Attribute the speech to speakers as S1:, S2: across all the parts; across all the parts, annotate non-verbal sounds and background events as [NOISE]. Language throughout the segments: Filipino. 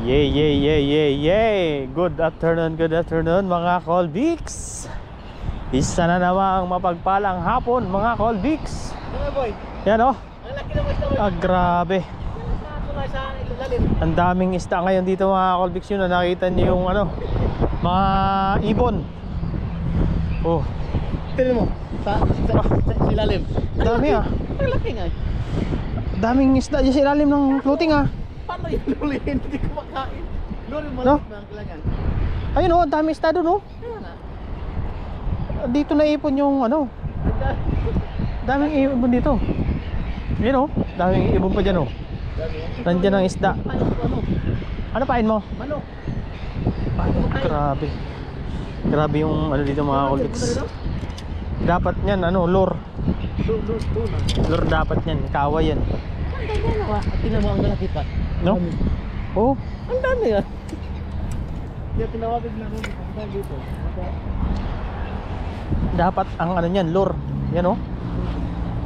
S1: Yay, yay, yay, yay, yay! Good afternoon, good afternoon mga Colbix! Isa na namang mapagpalang hapon mga Colbix!
S2: Ano boy?
S1: Yan oh,
S2: Ang laki ito boy.
S1: ah, grabe! Ang daming isda ngayon dito mga Colbix yun na nakita niyo yung ano, mga ibon. Oh,
S2: Tignan mo. Sa, sa, sa, sa ilalim.
S1: Ang dami, ah.
S2: Ang laki nga.
S1: daming isda dyan sa ilalim ng floating ah.
S2: Paano yung lulihin? Hindi ko makain. Lori
S1: No?
S2: ang kailangan.
S1: Ayun oh, ang daming isda doon oh.
S2: Kaya na.
S1: Dito na ipon yung ano,
S2: Ang dami.
S1: daming ibon dito. Yun oh, daming ibon pa dyan oh.
S2: Dami.
S1: Nandyan ang isda.
S2: Ko ano?
S1: Ano pain mo?
S2: Manok.
S1: Grabe. Grabe yung ano dito mga Colbix. Dapat niyan ano, lure. Lure dapat niyan, kawa yan.
S2: Ang dami ah. Tingnan mo ang lalaki pa.
S1: No?
S2: Dami.
S1: Oh,
S2: Ang dami ah. Kaya tinawagan na rin ang dami dito.
S1: Dapat ang ano niyan, lure. Yan oh.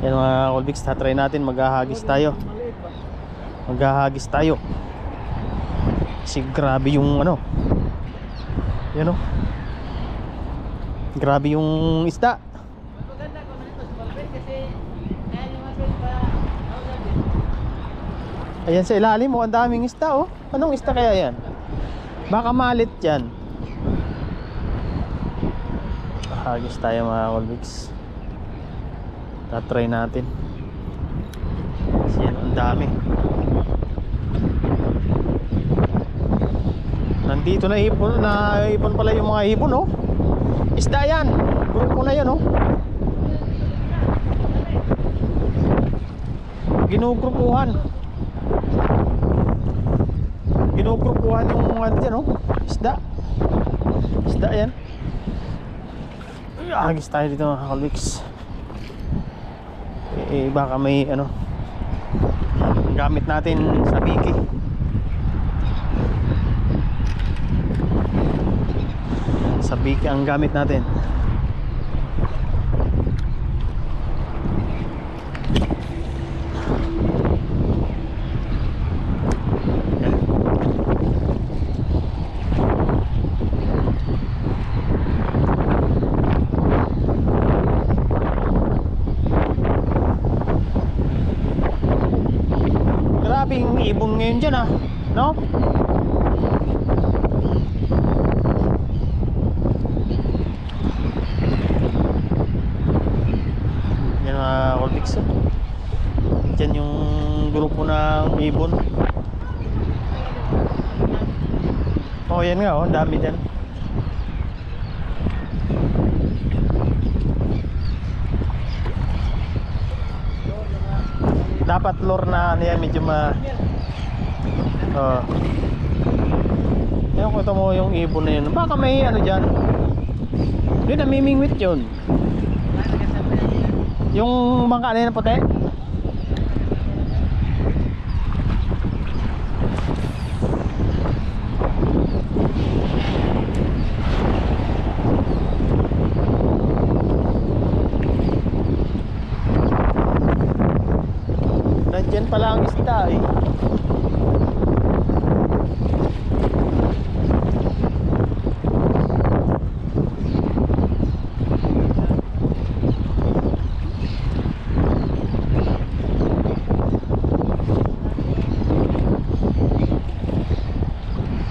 S1: Yan mga Colbix, tatry natin maghahagis tayo. Maghahagis tayo. Kasi grabe yung ano. Yan oh. Grabe yung isda.
S2: Maganda ko man ito sa Balbet kasi kaya yung mga pa ako sabi.
S1: Ayan sa ilalim oh, ang daming isda oh. Anong isda kaya yan? Baka malit yan. Hagis tayo mga Colbix. Tatry natin. Kasi yan, ang dami. Nandito na ipon, na ipon pala yung mga ibon oh. Isda yan. Grupo na yan oh. Ginugrupuhan. Ginugrupuhan yung ano dyan oh. Isda. Isda yan. Agis tayo dito mga kalix. Eh, baka may ano gamit natin sa biki. Sa biki ang gamit natin. Dyan ah. No? Yan mga Colbix oh. Dyan yung grupo ng ibon. Oh, yan nga oh, dami dyan. Dapat lure na ano yan, medyo ma... Oh. Yan ko mo yung ibon na yun. Baka may ano dyan. Yun, namimingwit yun. Yung bangka na yun puti. Nandyan pala ang isda eh.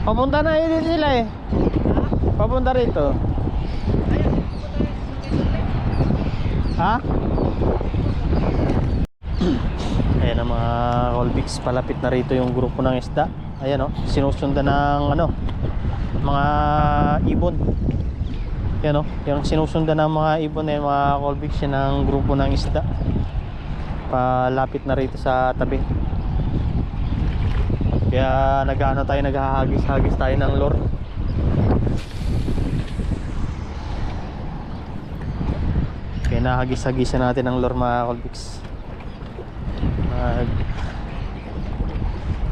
S1: Papunta na yun sila eh. Papunta rito. Ha? Ayan ang mga Colbix palapit na rito yung grupo ng isda. Ayan oh, sinusundan ng ano, mga ibon. Ayan oh, yung sinusundan ng mga ibon na yung mga Colbix yan ang grupo ng isda. Palapit na rito sa tabi. Kaya nag-ano tayo, naghahagis-hagis tayo ng lure. Kaya nahagis-hagisan natin ang lure mga Colbix. Nag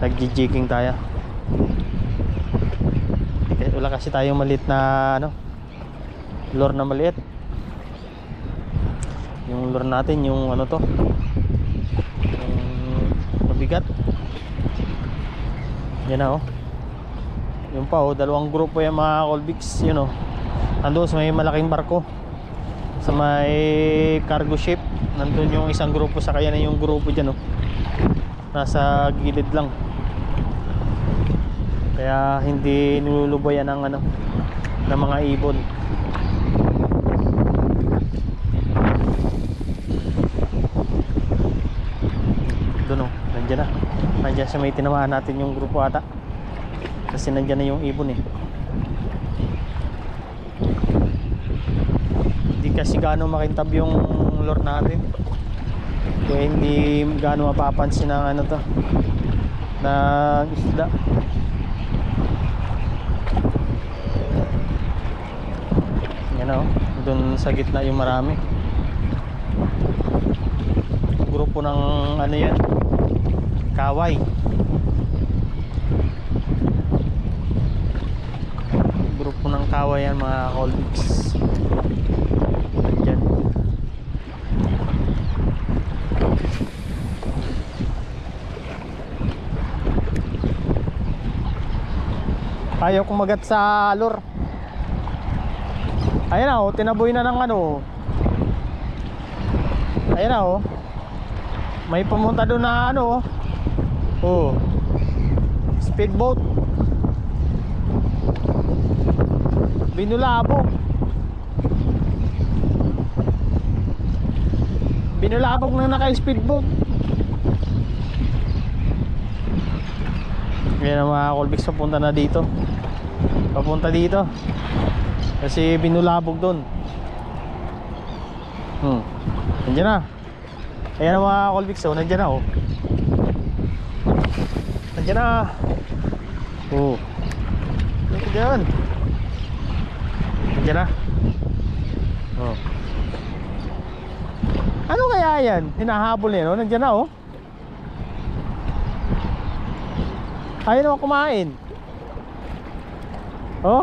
S1: nagji-jigging tayo. Kaya wala kasi tayong maliit na ano lure na maliit. Yung lure natin yung ano to yung mabigat. Yan na oh. Yung pa oh, dalawang grupo yung mga Colbix, yun oh. Andun sa may malaking barko. Sa may cargo ship. Nandun yung isang grupo sa kaya na yung grupo dyan oh. Nasa gilid lang. Kaya hindi nilulubayan ng ano ng mga ibon. Doon oh, nandiyan na. Nandiyan sa may tinamaan natin yung grupo ata. Kasi nandiyan na yung ibon eh. Hindi kasi gaano makintab yung lure natin. Kaya hindi gaano mapapansin ng ano to. ng isda. Yan o. Doon sa gitna yung marami. Grupo ng ano yan. Kaway. Grupo ng kaway yan mga Colbix. Nandyan. Ayaw kumagat sa lure. Ayan na oh, tinaboy na ng ano. Ayan na oh. May pumunta doon na ano oh. Oh. Speedboat. Binulabog. Binulabog na naka-speedboat. Yan ang mga Colbix papunta na dito. Papunta dito. Kasi binulabog doon. Hmm. Nandiyan na. Ayan ang mga Colbix oh. Nandiyan na oh. Nandiyan na. Oh. Nandiyan. Nandiyan na. Oh. Ano kaya yan? Hinahabol yan oh. Nandiyan na oh. Ayaw naman kumain. Oh.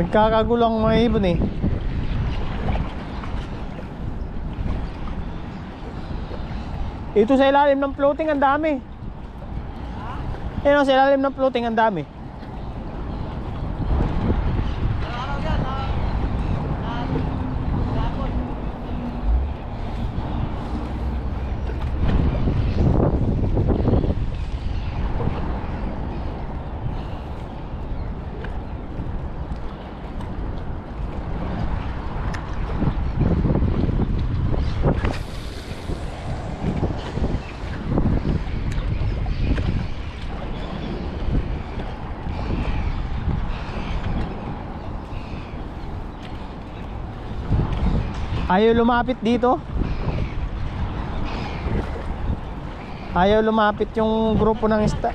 S1: Nagkakagulo ang mga ibon eh. Ito sa ilalim ng floating ang dami. Ayun, sa ilalim ng floating ang dami.
S2: Araw yan, na, na, hapon.
S1: Ayaw lumapit dito. Ayaw lumapit yung grupo ng ista.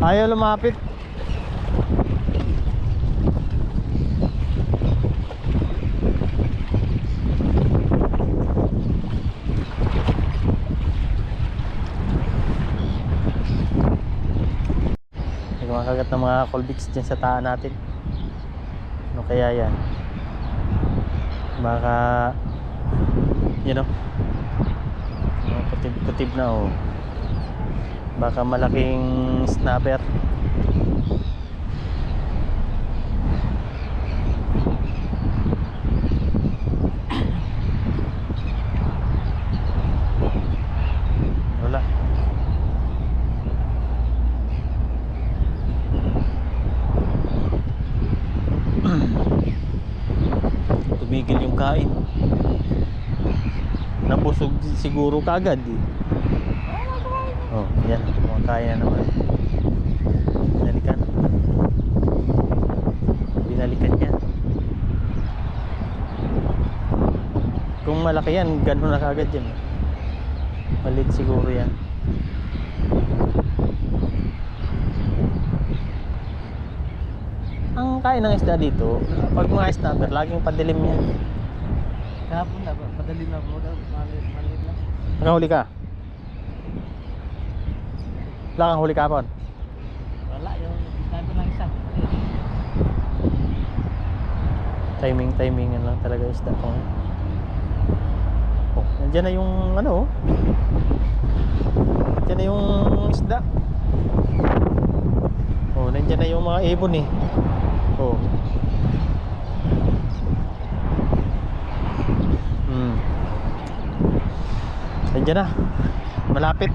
S1: Ayaw lumapit. Kumakagat ng mga colbix dyan sa taan natin. Ano kaya yan? Baka, you know, mga kutib-kutib na oh. Baka malaking snapper. siguro kagad eh. Oh, yan. Kumakaya na naman. Binalikan. Binalikan niya. Kung malaki yan, gano'n na kagad yan. Malit siguro yan. Ang kain ng isda dito, pag mga snapper, laging padilim yan.
S2: Kahapon na, madalim na po daw lang.
S1: Nakahuli ka? Wala kang huli kapon?
S2: Wala, yung sniper lang isa.
S1: Timing, timingan lang talaga yung isda ko. Oh, nandiyan na yung ano oh. Nandiyan na yung isda. Oh, nandiyan na yung mga ibon eh. Oh. Hmm. Nandiyan na. Malapit.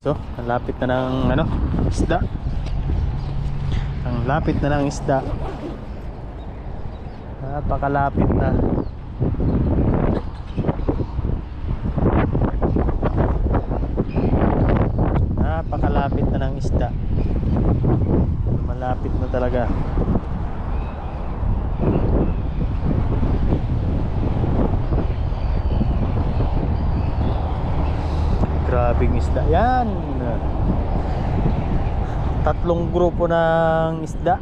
S1: So, ang na ng ano, isda. Ang lapit na ng isda. Napakalapit na. Napakalapit na ng isda. Malapit na talaga. Grabing isda yan. Tatlong grupo ng isda.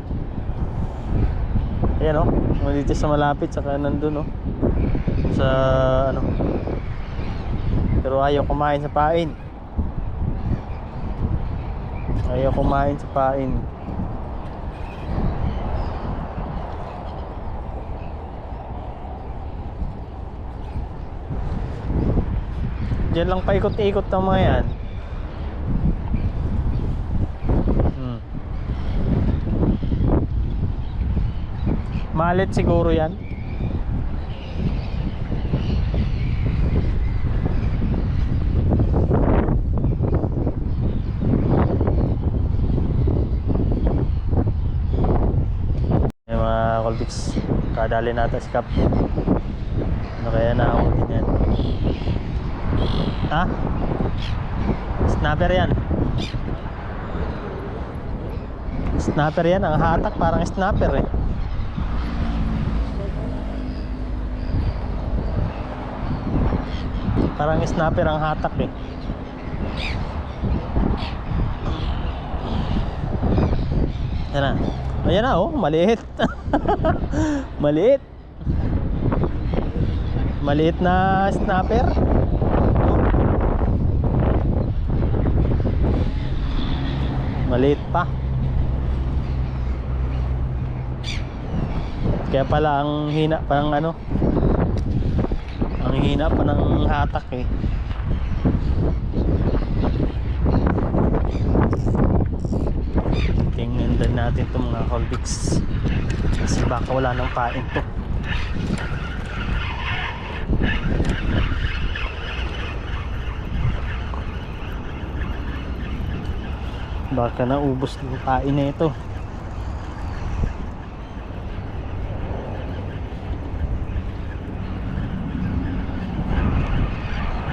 S1: Ayan o. Oh. Dito sa malapit saka nandun o. Sa ano. Pero ayaw kumain sa pain. Ayaw kumain sa pain. Diyan lang paikot-ikot ng mga yan. Hmm. Malit siguro yan. Yung mga Colbix, kadali natin si Cap. Ano kaya na ako din yan? Ha? Snapper yan. Snapper yan. Ang hatak parang snapper eh. Parang snapper ang hatak eh. Yan na. Ayan na oh, maliit. [LAUGHS] maliit. Maliit na snapper. Maliit pa. Kaya pala ang hina pa ng ano. Ang hina pa ng hatak eh. Tingnan din natin itong mga Colbix. Kasi baka wala ng pain to. Baka naubos ng pain na ito.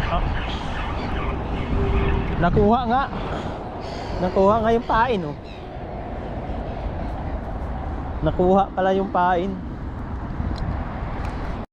S1: Ah. Nakuha nga. Nakuha nga yung pain oh. Nakuha pala yung pain.